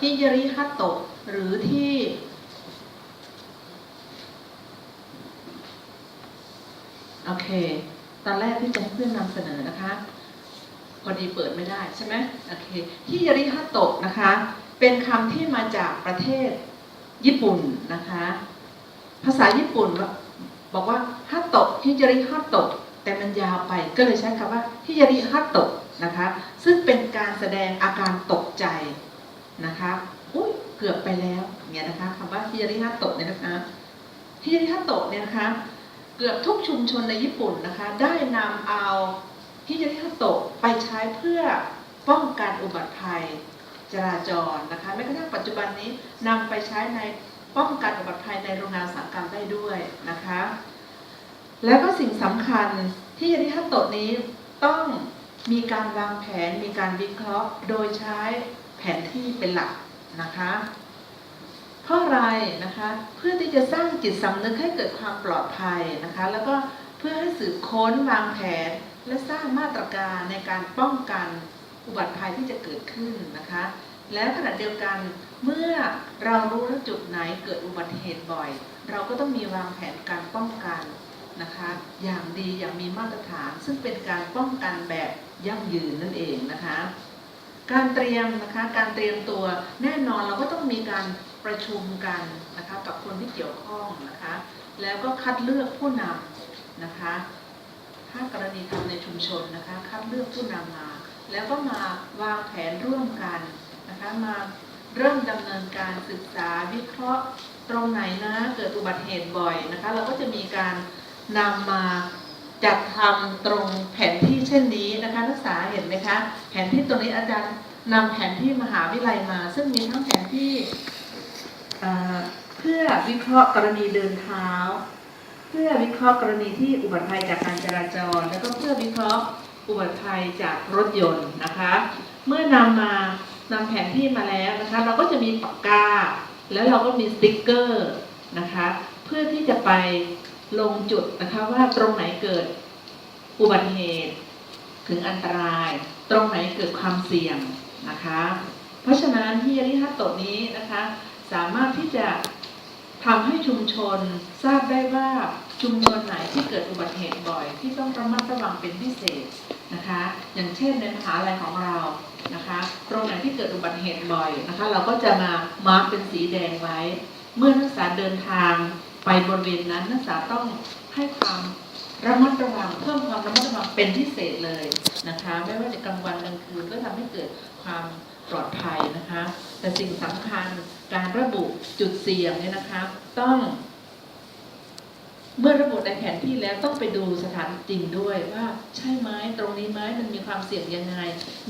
ฮิยริฮัตโตะหรือที่โอเค ตอนแรกที่จะเพื่อนนำเสนอนะคะ พอดีเปิดไม่ได้ใช่ไหมโอเคฮิยริฮัตโตะนะคะ เป็นคำที่มาจากประเทศญี่ปุ่นนะคะ ภาษาญี่ปุ่นบอกว่าฮัตโตะฮิยริฮัตโตะแต่มันยาวไปก็เลยใช้คำว่าฮิยริฮัตโตะนะคะ ซึ่งเป็นการแสดงอาการตกใจ นะคะอุ้ยเกือบไปแล้วเงี้ยนะคะคำว่าฮิยาริฮัตโตะเนี่ยนะคะฮิยาริฮัตโตะเนี่ยนะคะเกือบทุกชุมชนในญี่ปุ่นนะคะ ได้นำเอาฮิยาริฮัตโตะไปใช้เพื่อป้องกันอุบัติภัยจราจรนะคะแม้กระทั่งปัจจุบันนี้นำไปใช้ในป้องกันอุบัติภัยในโรงงานอุตสาหกรรมได้ด้วยนะคะ แล้วก็สิ่งสำคัญที่ฮิยาริฮัตโตะนี้ต้องมีการวางแผนมีการวิเคราะห์ โดยใช้ แผนที่เป็นหลักนะคะเพราะอะไรนะคะเพื่อที่จะสร้างจิตสำนึกให้เกิดความปลอดภัยนะคะแล้วก็เพื่อให้สืบค้นวางแผน และสร้างมาตรการในการป้องกันอุบัติภัยที่จะเกิดขึ้นนะคะ แล้วขณะเดียวกันเมื่อเรารู้ว่าจุดไหนเกิดอุบัติเหตุบ่อย เราก็ต้องมีวางแผนการป้องกันนะคะอย่างดีอย่างมีมาตรฐานซึ่งเป็นการป้องกันแบบยั่งยืนนั่นเองนะคะ การเตรียมนะคะการเตรียมตัวแน่นอนเราก็ต้องมีการประชุมกันนะคะกับคนที่เกี่ยวข้องนะคะแล้วก็คัดเลือกผู้นำนะคะถ้ากรณีทำในชุมชนนะคะคัดเลือกผู้นำมา แล้วก็มาวางแผนร่วมกันนะคะมาเริ่มดำเนินการศึกษาวิเคราะห์ตรงไหนนะเกิดอุบัติเหตุบ่อยนะคะเราก็จะมีการนำมา จัดทำตรงแผนที่เช่นนี้นะคะนักศึกษาเห็นไหมคะแผนที่ตรงนี้อาจารย์นำแผนที่มหาวิทยาลัยมา ซึ่งมีทั้งแผนที่เพื่อวิเคราะห์กรณีเดินเท้า เพื่อวิเคราะห์กรณีที่อุบัติภัยจากการจราจร แล้วก็เพื่อวิเคราะห์อุบัติภัยจากรถยนต์นะคะ เมื่อนำมานำแผนที่มาแล้วนะคะ เราก็จะมีปากกา แล้วเราก็มีสติ๊กเกอร์นะคะ เพื่อที่จะไป ลงจุดนะคะว่าตรงไหนเกิดอุบัติเหตุถึงอันตราย ตรงไหนเกิดความเสี่ยงนะคะ เพราะฉะนั้นที่ยริฮัตโตนี้นะคะ สามารถที่จะทำให้ชุมชนทราบได้ว่าชุมชนไหนที่เกิดอุบัติเหตุบ่อย ที่ต้องระมัดระวังเป็นพิเศษนะคะ อย่างเช่นในมหาลัยของเรานะคะตรงไหนที่เกิดอุบัติเหตุบ่อยนะคะ เราก็จะมามาร์กเป็นสีแดงไว้ เมื่อนักศึกษาเดินทาง ไปบริเวณนั้นนักศึกษาต้องให้ความระมัดระวังเพิ่มความระมัดระวังเป็นพิเศษเลยนะคะ ไม่ว่าจะกลางวันกลางคืนก็ทำให้เกิดความปลอดภัยนะคะ แต่สิ่งสำคัญการระบุจุดเสี่ยงเนี่ยนะคะ ต้อง เมื่อระบุในแผนที่แล้วต้องไปดูสถานจริงด้วยว่าใช่ไหมตรงนี้ไหมมันมีความเสี่ยงยังไง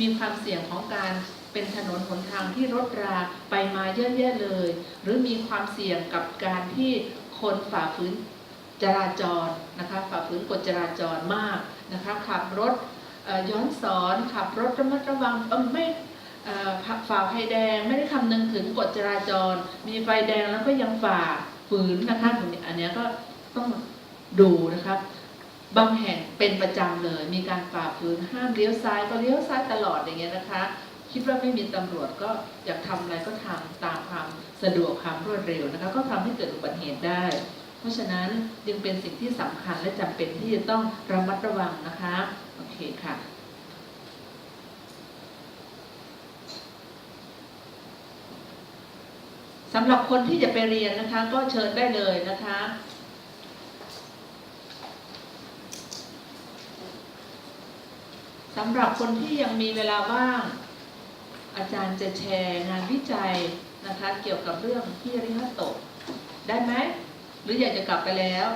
มีความเสี่ยงของการเป็นถนนหนทางที่รถราไปมาเยอะแยะเลย หรือมีความเสี่ยงกับการที่ คนฝ่าฝืนจราจรนะคะฝ่าฝืนกฎจราจรมากนะคะขับรถย้อนสอนขับรถระมัดระวังไม่ฝ่าไฟแดงไม่ได้คำนึงถึงกฎจราจร มีไฟแดงแล้วก็ยังฝ่าฝืนนะคะอันนี้ก็ต้องดูนะครับบางแห่งเป็นประจำเลย มีการฝ่าฝืนห้ามเลี้ยวซ้ายก็เลี้ยวซ้ายตลอดอย่างเงี้ยนะคะ คิดว่าไม่มีตำรวจก็อยากทำอะไรก็ทำตามความสะดวกความรวดเร็วนะคะก็ทำให้เกิดอุบัติเหตุได้ เพราะฉะนั้นจึงเป็นสิ่งที่สำคัญและจำเป็นที่จะต้องระมัดระวังนะคะโอเคค่ะสำหรับคนที่จะไปเรียนนะคะก็เชิญได้เลยนะคะสำหรับคนที่ยังมีเวลาว่าง อาจารย์จะแชร์งานวิจัยนะคะ เกี่ยวกับเรื่องที่ริฮัตโตได้ไหม หรืออยากจะกลับไปแล้ว